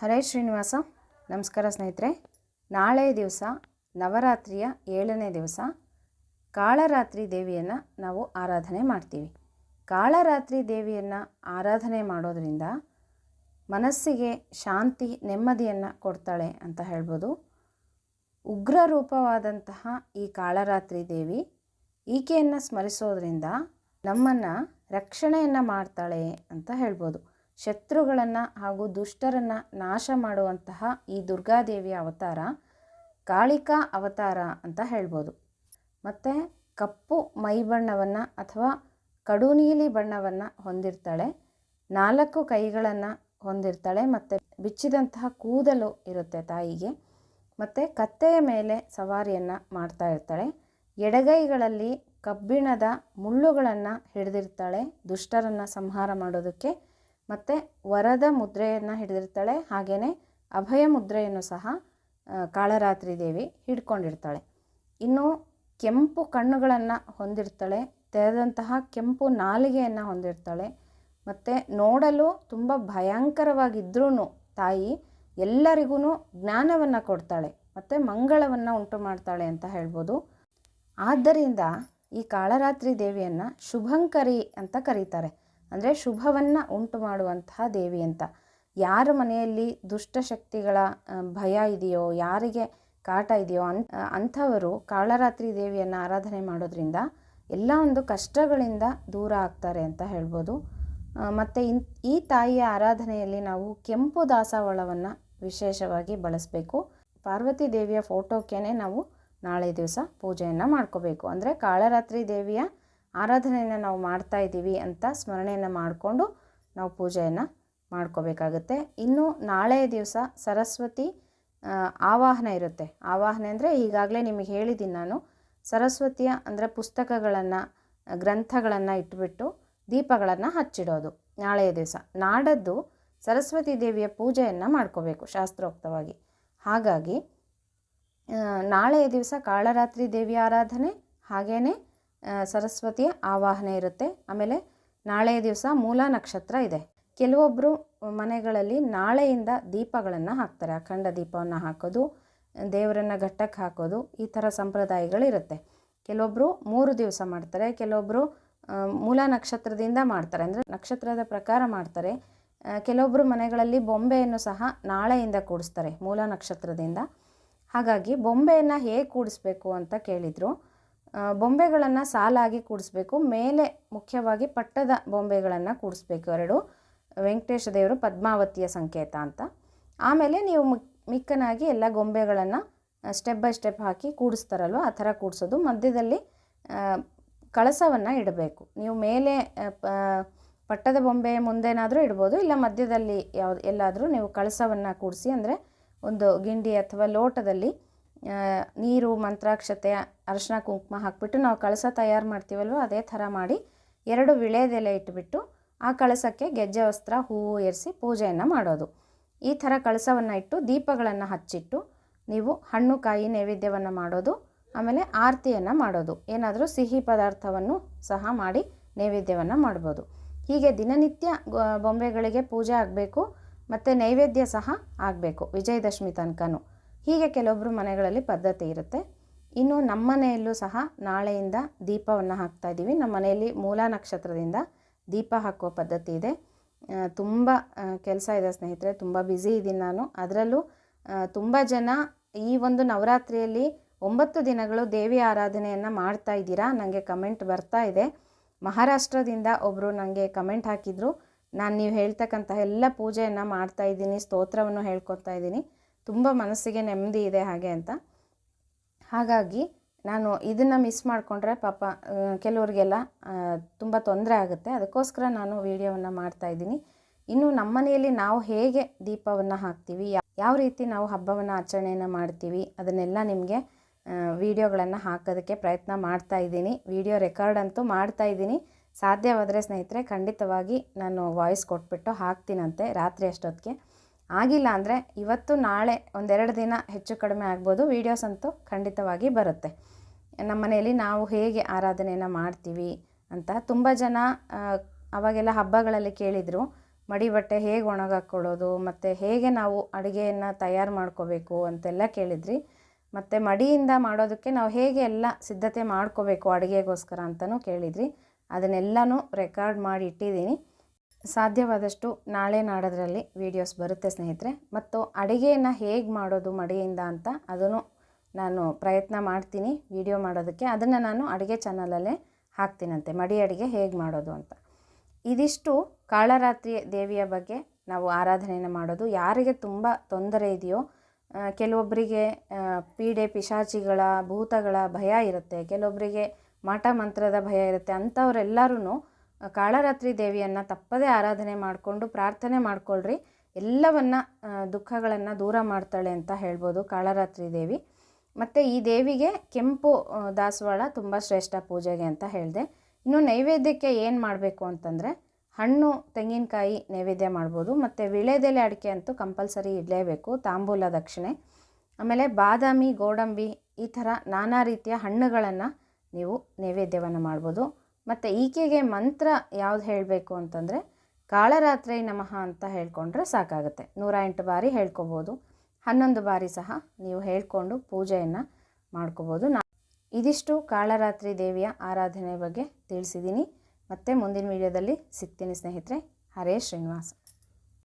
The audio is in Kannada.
ಹರೇ ಶ್ರೀನಿವಾಸ. ನಮಸ್ಕಾರ ಸ್ನೇಹಿತರೆ. ನಾಳೆ ದಿವಸ ನವರಾತ್ರಿಯ ಏಳನೇ ದಿವಸ ಕಾಳರಾತ್ರಿ ದೇವಿಯನ್ನು ನಾವು ಆರಾಧನೆ ಮಾಡ್ತೀವಿ. ಕಾಳರಾತ್ರಿ ದೇವಿಯನ್ನು ಆರಾಧನೆ ಮಾಡೋದರಿಂದ ಮನಸ್ಸಿಗೆ ಶಾಂತಿ, ನೆಮ್ಮದಿಯನ್ನು ಕೊಡ್ತಾಳೆ ಅಂತ ಹೇಳ್ಬೋದು. ಉಗ್ರ ರೂಪವಾದಂತಹ ಈ ಕಾಳರಾತ್ರಿ ದೇವಿ ಈಕೆಯನ್ನು ಸ್ಮರಿಸೋದ್ರಿಂದ ನಮ್ಮನ್ನು ರಕ್ಷಣೆಯನ್ನು ಮಾಡ್ತಾಳೆ ಅಂತ ಹೇಳ್ಬೋದು. ಶತ್ರುಗಳನ್ನು ಹಾಗೂ ದುಷ್ಟರನ್ನು ನಾಶ ಮಾಡುವಂತಹ ಈ ದುರ್ಗಾದೇವಿಯ ಅವತಾರ ಕಾಳಿಕಾ ಅವತಾರ ಅಂತ ಹೇಳ್ಬೋದು. ಮತ್ತು ಕಪ್ಪು ಮೈಬಣ್ಣವನ್ನು ಅಥವಾ ಕಡು ನೀಲಿ ಬಣ್ಣವನ್ನು ಹೊಂದಿರ್ತಾಳೆ. ನಾಲ್ಕು ಕೈಗಳನ್ನು ಹೊಂದಿರ್ತಾಳೆ ಮತ್ತು ಬಿಚ್ಚಿದಂತಹ ಕೂದಲು ಇರುತ್ತೆ ತಾಯಿಗೆ. ಮತ್ತು ಕತ್ತೆಯ ಮೇಲೆ ಸವಾರಿಯನ್ನು ಮಾಡ್ತಾ ಇರ್ತಾಳೆ. ಎಡಗೈಗಳಲ್ಲಿ ಕಬ್ಬಿಣದ ಮುಳ್ಳುಗಳನ್ನು ಹಿಡಿದಿರ್ತಾಳೆ. ದುಷ್ಟರನ್ನು ಸಂಹಾರ ಮಾಡೋದಕ್ಕೆ ಮತ್ತು ವರದ ಮುದ್ರೆಯನ್ನು ಹಿಡಿದಿರ್ತಾಳೆ. ಹಾಗೆಯೇ ಅಭಯ ಮುದ್ರೆಯನ್ನು ಸಹ ಕಾಳರಾತ್ರಿ ದೇವಿ ಹಿಡ್ಕೊಂಡಿರ್ತಾಳೆ. ಇನ್ನು ಕೆಂಪು ಕಣ್ಣುಗಳನ್ನು ಹೊಂದಿರ್ತಾಳೆ. ತೆರೆದಂತಹ ಕೆಂಪು ನಾಲಿಗೆಯನ್ನು ಹೊಂದಿರ್ತಾಳೆ. ಮತ್ತು ನೋಡಲು ತುಂಬ ಭಯಂಕರವಾಗಿದ್ದರೂ ತಾಯಿ ಎಲ್ಲರಿಗೂ ಜ್ಞಾನವನ್ನು ಕೊಡ್ತಾಳೆ. ಮತ್ತು ಮಂಗಳವನ್ನು ಉಂಟು ಮಾಡ್ತಾಳೆ ಅಂತ ಹೇಳ್ಬೋದು. ಆದ್ದರಿಂದ ಈ ಕಾಳರಾತ್ರಿ ದೇವಿಯನ್ನು ಶುಭಂಕರಿ ಅಂತ ಕರೀತಾರೆ. ಅಂದರೆ ಶುಭವನ್ನು ಉಂಟು ಮಾಡುವಂತಹ ದೇವಿ ಅಂತ. ಯಾರ ಮನೆಯಲ್ಲಿ ದುಷ್ಟಶಕ್ತಿಗಳ ಭಯ ಇದೆಯೋ, ಯಾರಿಗೆ ಕಾಟ ಇದೆಯೋ ಅನ್ ಅಂಥವರು ಕಾಳರಾತ್ರಿ ದೇವಿಯನ್ನು ಆರಾಧನೆ ಮಾಡೋದ್ರಿಂದ ಎಲ್ಲ ಒಂದು ಕಷ್ಟಗಳಿಂದ ದೂರ ಆಗ್ತಾರೆ ಅಂತ ಹೇಳ್ಬೋದು. ಮತ್ತು ಇನ್, ಈ ತಾಯಿಯ ಆರಾಧನೆಯಲ್ಲಿ ನಾವು ಕೆಂಪು ದಾಸವಾಳವನ್ನು ವಿಶೇಷವಾಗಿ ಬಳಸಬೇಕು. ಪಾರ್ವತಿ ದೇವಿಯ ಫೋಟೋಕ್ಕೇ ನಾವು ನಾಳೆ ದಿವಸ ಪೂಜೆಯನ್ನು ಮಾಡ್ಕೋಬೇಕು. ಅಂದರೆ ಕಾಳರಾತ್ರಿ ದೇವಿಯ ಆರಾಧನೆಯನ್ನು ನಾವು ಮಾಡ್ತಾ ಇದ್ದೀವಿ ಅಂತ ಸ್ಮರಣೆಯನ್ನು ಮಾಡಿಕೊಂಡು ನಾವು ಪೂಜೆಯನ್ನು ಮಾಡ್ಕೋಬೇಕಾಗುತ್ತೆ. ಇನ್ನು ನಾಳೆ ದಿವಸ ಸರಸ್ವತಿ ಆವಾಹನ ಇರುತ್ತೆ. ಆವಾಹನೆ ಅಂದರೆ ಈಗಾಗಲೇ ನಿಮಗೆ ಹೇಳಿದ್ದೀನಿ ನಾನು. ಸರಸ್ವತಿಯ ಅಂದರೆ ಪುಸ್ತಕಗಳನ್ನು, ಗ್ರಂಥಗಳನ್ನು ಇಟ್ಬಿಟ್ಟು ದೀಪಗಳನ್ನು ಹಚ್ಚಿಡೋದು ನಾಳೆಯ ದಿವಸ. ನಾಡದ್ದು ಸರಸ್ವತಿ ದೇವಿಯ ಪೂಜೆಯನ್ನು ಮಾಡ್ಕೋಬೇಕು ಶಾಸ್ತ್ರೋಕ್ತವಾಗಿ. ಹಾಗಾಗಿ ನಾಳೆಯ ದಿವಸ ಕಾಳರಾತ್ರಿ ದೇವಿಯ ಆರಾಧನೆ ಹಾಗೆಯೇ ಸರಸ್ವತಿಯ ಆವಾಹನೆ ಇರುತ್ತೆ. ಆಮೇಲೆ ನಾಳೆಯ ದಿವಸ ಮೂಲ ನಕ್ಷತ್ರ ಇದೆ. ಕೆಲವೊಬ್ಬರು ಮನೆಗಳಲ್ಲಿ ನಾಳೆಯಿಂದ ದೀಪಗಳನ್ನು ಹಾಕ್ತಾರೆ. ಅಖಂಡ ದೀಪವನ್ನು ಹಾಕೋದು, ದೇವರನ್ನು ಘಟ್ಟಕ್ಕೆ ಹಾಕೋದು, ಈ ಥರ ಸಂಪ್ರದಾಯಗಳಿರುತ್ತೆ. ಕೆಲವೊಬ್ಬರು ಮೂರು ದಿವಸ ಮಾಡ್ತಾರೆ ಕೆಲವೊಬ್ಬರು ಮೂಲ ನಕ್ಷತ್ರದಿಂದ ಮಾಡ್ತಾರೆ. ಅಂದರೆ ನಕ್ಷತ್ರದ ಪ್ರಕಾರ ಮಾಡ್ತಾರೆ. ಕೆಲವೊಬ್ಬರು ಮನೆಗಳಲ್ಲಿ ಬೊಂಬೆಯನ್ನು ಸಹ ನಾಳೆಯಿಂದ ಕೂಡಿಸ್ತಾರೆ, ಮೂಲ ನಕ್ಷತ್ರದಿಂದ. ಹಾಗಾಗಿ ಬೊಂಬೆಯನ್ನು ಹೇಗೆ ಕೂಡಿಸ್ಬೇಕು ಅಂತ ಕೇಳಿದರು. ಬೊಂಬೆಗಳನ್ನು ಸಾಲಾಗಿ ಕೂಡಿಸ್ಬೇಕು. ಮೇಲೆ ಮುಖ್ಯವಾಗಿ ಪಟ್ಟದ ಬೊಂಬೆಗಳನ್ನು ಕೂಡಿಸ್ಬೇಕು ಎರಡು. ವೆಂಕಟೇಶ ದೇವರು ಪದ್ಮಾವತಿಯ ಸಂಕೇತ ಅಂತ. ಆಮೇಲೆ ನೀವು ಮಿಕ್, ಮಿಕ್ಕನಾಗಿ ಎಲ್ಲ ಗೊಂಬೆಗಳನ್ನು ಸ್ಟೆಪ್ ಬೈ ಸ್ಟೆಪ್ ಹಾಕಿ ಕೂಡಿಸ್ತಾರಲ್ವ, ಆ ಥರ ಕೂಡಿಸೋದು. ಮಧ್ಯದಲ್ಲಿ ಕಳಸವನ್ನು ಇಡಬೇಕು. ನೀವು ಮೇಲೆ ಪಟ್ಟದ ಬೊಂಬೆ ಮುಂದೇನಾದರೂ ಇಡ್ಬೋದು, ಇಲ್ಲ ಮಧ್ಯದಲ್ಲಿ ಯಾವ್ದು, ಎಲ್ಲಾದರೂ ನೀವು ಕಳಸವನ್ನು ಕೂಡಿಸಿ, ಅಂದರೆ ಒಂದು ಗಿಂಡಿ ಅಥವಾ ಲೋಟದಲ್ಲಿ ನೀರು, ಮಂತ್ರಾಕ್ಷತೆ, ಅರಶಿನ, ಕುಂಕುಮ ಹಾಕ್ಬಿಟ್ಟು ನಾವು ಕಳಸ ತಯಾರು ಮಾಡ್ತೀವಲ್ವ, ಅದೇ ಥರ ಮಾಡಿ ಎರಡು ವಿಳೆದೆಲೆ ಇಟ್ಬಿಟ್ಟು ಆ ಕಳಸಕ್ಕೆ ಗೆಜ್ಜೆ, ವಸ್ತ್ರ, ಹೂವು ಏರಿಸಿ ಪೂಜೆಯನ್ನು ಮಾಡೋದು. ಈ ಥರ ಕಳಸವನ್ನು ಇಟ್ಟು ದೀಪಗಳನ್ನು ಹಚ್ಚಿಟ್ಟು ನೀವು ಹಣ್ಣು, ಕಾಯಿ, ನೈವೇದ್ಯವನ್ನು ಮಾಡೋದು, ಆಮೇಲೆ ಆರತಿಯನ್ನು ಮಾಡೋದು. ಏನಾದರೂ ಸಿಹಿ ಪದಾರ್ಥವನ್ನು ಸಹ ಮಾಡಿ ನೈವೇದ್ಯವನ್ನು ಮಾಡ್ಬೋದು. ಹೀಗೆ ದಿನನಿತ್ಯ ಬೊಂಬೆಗಳಿಗೆ ಪೂಜೆ ಆಗಬೇಕು, ಮತ್ತು ನೈವೇದ್ಯ ಸಹ ಆಗಬೇಕು, ವಿಜಯದಶಮಿ ತನಕನೂ. ಹೀಗೆ ಕೆಲವೊಬ್ಬರು ಮನೆಗಳಲ್ಲಿ ಪದ್ಧತಿ ಇರುತ್ತೆ. ಇನ್ನು ನಮ್ಮ ಮನೆಯಲ್ಲೂ ಸಹ ನಾಳೆಯಿಂದ ದೀಪವನ್ನು ಹಾಕ್ತಾ ಇದ್ದೀವಿ. ನಮ್ಮ ಮನೆಯಲ್ಲಿ ಮೂಲ ನಕ್ಷತ್ರದಿಂದ ದೀಪ ಹಾಕುವ ಪದ್ಧತಿ ಇದೆ. ತುಂಬ ಕೆಲಸ ಇದೆ ಸ್ನೇಹಿತರೆ, ತುಂಬ ಬ್ಯುಸಿ ಇದ್ದೀನಿ ನಾನು. ಅದರಲ್ಲೂ ತುಂಬ ಜನ ಈ ಒಂದು ನವರಾತ್ರಿಯಲ್ಲಿ ಒಂಬತ್ತು ದಿನಗಳು ದೇವಿ ಆರಾಧನೆಯನ್ನು ಮಾಡ್ತಾ ಇದ್ದೀರಾ? ನನಗೆ ಕಮೆಂಟ್ ಬರ್ತಾ ಇದೆ. ಮಹಾರಾಷ್ಟ್ರದಿಂದ ಒಬ್ಬರು ನನಗೆ ಕಮೆಂಟ್ ಹಾಕಿದರು. ನಾನು ನೀವು ಹೇಳ್ತಕ್ಕಂತಹ ಎಲ್ಲ ಪೂಜೆಯನ್ನು ಮಾಡ್ತಾ ಇದ್ದೀನಿ, ಸ್ತೋತ್ರವನ್ನು ಹೇಳ್ಕೊತಾ ಇದ್ದೀನಿ. ತುಂಬ ಮನಸ್ಸಿಗೆ ನೆಮ್ಮದಿ ಇದೆ ಹಾಗೆ ಅಂತ. ಹಾಗಾಗಿ ನಾನು ಇದನ್ನು ಮಿಸ್ ಮಾಡಿಕೊಂಡ್ರೆ ಪಾಪ ಕೆಲವರಿಗೆಲ್ಲ ತುಂಬ ತೊಂದರೆ ಆಗುತ್ತೆ. ಅದಕ್ಕೋಸ್ಕರ ನಾನು ವೀಡಿಯೋವನ್ನು ಮಾಡ್ತಾ ಇದ್ದೀನಿ. ಇನ್ನು ನಮ್ಮ ಮನೆಯಲ್ಲಿ ನಾವು ಹೇಗೆ ದೀಪವನ್ನು ಹಾಕ್ತೀವಿ ಯಾವ ರೀತಿ ನಾವು ಹಬ್ಬವನ್ನು ಆಚರಣೆಯನ್ನು ಮಾಡ್ತೀವಿ, ಅದನ್ನೆಲ್ಲ ನಿಮಗೆ ವಿಡಿಯೋಗಳನ್ನು ಹಾಕೋದಕ್ಕೆ ಪ್ರಯತ್ನ ಮಾಡ್ತಾ ಇದ್ದೀನಿ. ವಿಡಿಯೋ ರೆಕಾರ್ಡ್ ಅಂತೂ ಮಾಡ್ತಾ ಇದ್ದೀನಿ. ಸಾಧ್ಯವಾದರೆ ಸ್ನೇಹಿತರೆ, ಖಂಡಿತವಾಗಿ ನಾನು ವಾಯ್ಸ್ ಕೊಟ್ಬಿಟ್ಟು ಹಾಕ್ತೀನಂತೆ ರಾತ್ರಿ ಅಷ್ಟೊತ್ತಿಗೆ. ಆಗಿಲ್ಲ ಅಂದರೆ ಇವತ್ತು ನಾಳೆ ಒಂದೆರಡು ದಿನ ಹೆಚ್ಚು ಕಡಿಮೆ ಆಗ್ಬೋದು. ವೀಡಿಯೋಸ್ ಅಂತೂ ಖಂಡಿತವಾಗಿ ಬರುತ್ತೆ. ನಮ್ಮ ಮನೆಯಲ್ಲಿ ನಾವು ಹೇಗೆ ಆರಾಧನೆಯನ್ನು ಮಾಡ್ತೀವಿ ಅಂತ ತುಂಬ ಜನ ಅವಾಗೆಲ್ಲ ಹಬ್ಬಗಳಲ್ಲಿ ಕೇಳಿದರು, ಮಡಿ ಬಟ್ಟೆ ಹೇಗೆ ಒಣಗಾಕ್ಕೊಳ್ಳೋದು ಮತ್ತು ಹೇಗೆ ನಾವು ಅಡುಗೆಯನ್ನು ತಯಾರು ಮಾಡ್ಕೋಬೇಕು ಅಂತೆಲ್ಲ ಕೇಳಿದ್ರಿ. ಮತ್ತು ಮಡಿಯಿಂದ ಮಾಡೋದಕ್ಕೆ ನಾವು ಹೇಗೆ ಎಲ್ಲ ಸಿದ್ಧತೆ ಮಾಡ್ಕೋಬೇಕು ಅಡುಗೆಗೋಸ್ಕರ ಅಂತಲೂ ಕೇಳಿದ್ರಿ. ಅದನ್ನೆಲ್ಲನೂ ರೆಕಾರ್ಡ್ ಮಾಡಿ ಇಟ್ಟಿದ್ದೀನಿ. ಸಾಧ್ಯವಾದಷ್ಟು ನಾಳೆ ನಾಡೋದ್ರಲ್ಲಿ ವೀಡಿಯೋಸ್ ಬರುತ್ತೆ ಸ್ನೇಹಿತರೆ. ಮತ್ತು ಅಡುಗೆಯನ್ನು ಹೇಗೆ ಮಾಡೋದು ಮಡಿಯಿಂದ ಅಂತ ಅದನ್ನು ನಾನು ಪ್ರಯತ್ನ ಮಾಡ್ತೀನಿ ವಿಡಿಯೋ ಮಾಡೋದಕ್ಕೆ. ಅದನ್ನು ನಾನು ಅಡುಗೆ ಚಾನಲಲ್ಲೇ ಹಾಕ್ತೀನಂತೆ, ಮಡಿ ಅಡುಗೆ ಹೇಗೆ ಮಾಡೋದು ಅಂತ. ಇದಿಷ್ಟು ಕಾಳರಾತ್ರಿ ದೇವಿಯ ಬಗ್ಗೆ ನಾವು ಆರಾಧನೆಯನ್ನು ಮಾಡೋದು. ಯಾರಿಗೆ ತುಂಬ ತೊಂದರೆ ಇದೆಯೋ ಕೆಲವೊಬ್ಬರಿಗೆ ಪೀಡೆ, ಪಿಶಾಚಿಗಳ, ಭೂತಗಳ ಭಯ ಇರುತ್ತೆ. ಕೆಲವೊಬ್ಬರಿಗೆ ಮಾಟ ಮಂತ್ರದ ಭಯ ಇರುತ್ತೆ. ಅಂಥವರೆಲ್ಲರೂ ಕಾಳರಾತ್ರಿ ದೇವಿಯನ್ನು ತಪ್ಪದೇ ಆರಾಧನೆ ಮಾಡಿಕೊಂಡು ಪ್ರಾರ್ಥನೆ ಮಾಡಿಕೊಳ್ಳ್ರಿ ಎಲ್ಲವನ್ನು ದುಃಖಗಳನ್ನು ದೂರ ಮಾಡ್ತಾಳೆ ಅಂತ ಹೇಳ್ಬೋದು ಕಾಳರಾತ್ರಿ ದೇವಿ. ಮತ್ತು ಈ ದೇವಿಗೆ ಕೆಂಪು ದಾಸವಾಳ ತುಂಬ ಶ್ರೇಷ್ಠ ಪೂಜೆಗೆ ಅಂತ ಹೇಳಿದೆ. ಇನ್ನು ನೈವೇದ್ಯಕ್ಕೆ ಏನು ಮಾಡಬೇಕು ಅಂತಂದರೆ ಹಣ್ಣು, ತೆಂಗಿನಕಾಯಿ ನೈವೇದ್ಯ ಮಾಡ್ಬೋದು. ಮತ್ತು ವಿಳೆದೆಲೆ ಅಡಿಕೆ ಅಂತೂ ಕಂಪಲ್ಸರಿ ಇಡಲೇಬೇಕು, ತಾಂಬೂಲ ದಕ್ಷಿಣೆ. ಆಮೇಲೆ ಬಾದಾಮಿ, ಗೋಡಂಬಿ ಈ ಥರ ನಾನಾ ರೀತಿಯ ಹಣ್ಣುಗಳನ್ನು ನೀವು ನೈವೇದ್ಯವನ್ನು ಮಾಡ್ಬೋದು. ಮತ್ತು ಈಕೆಗೆ ಮಂತ್ರ ಯಾವ್ದು ಹೇಳಬೇಕು ಅಂತಂದರೆ, ಕಾಳರಾತ್ರಿ ನಮಃ ಅಂತ ಹೇಳ್ಕೊಂಡ್ರೆ ಸಾಕಾಗುತ್ತೆ. ನೂರ ಎಂಟು ಬಾರಿ ಹೇಳ್ಕೊಬೋದು. ಹನ್ನೊಂದು ಬಾರಿ ಸಹ ನೀವು ಹೇಳ್ಕೊಂಡು ಪೂಜೆಯನ್ನು ಮಾಡ್ಕೋಬೋದು. ನಾ ಇದಿಷ್ಟು ಕಾಳರಾತ್ರಿ ದೇವಿಯ ಆರಾಧನೆ ಬಗ್ಗೆ ತಿಳಿಸಿದ್ದೀನಿ ಮತ್ತೆ ಮುಂದಿನ ವಿಡಿಯೋದಲ್ಲಿ ಸಿಗ್ತೀನಿ ಸ್ನೇಹಿತರೆ. ಹರೇ ಶ್ರೀನಿವಾಸ.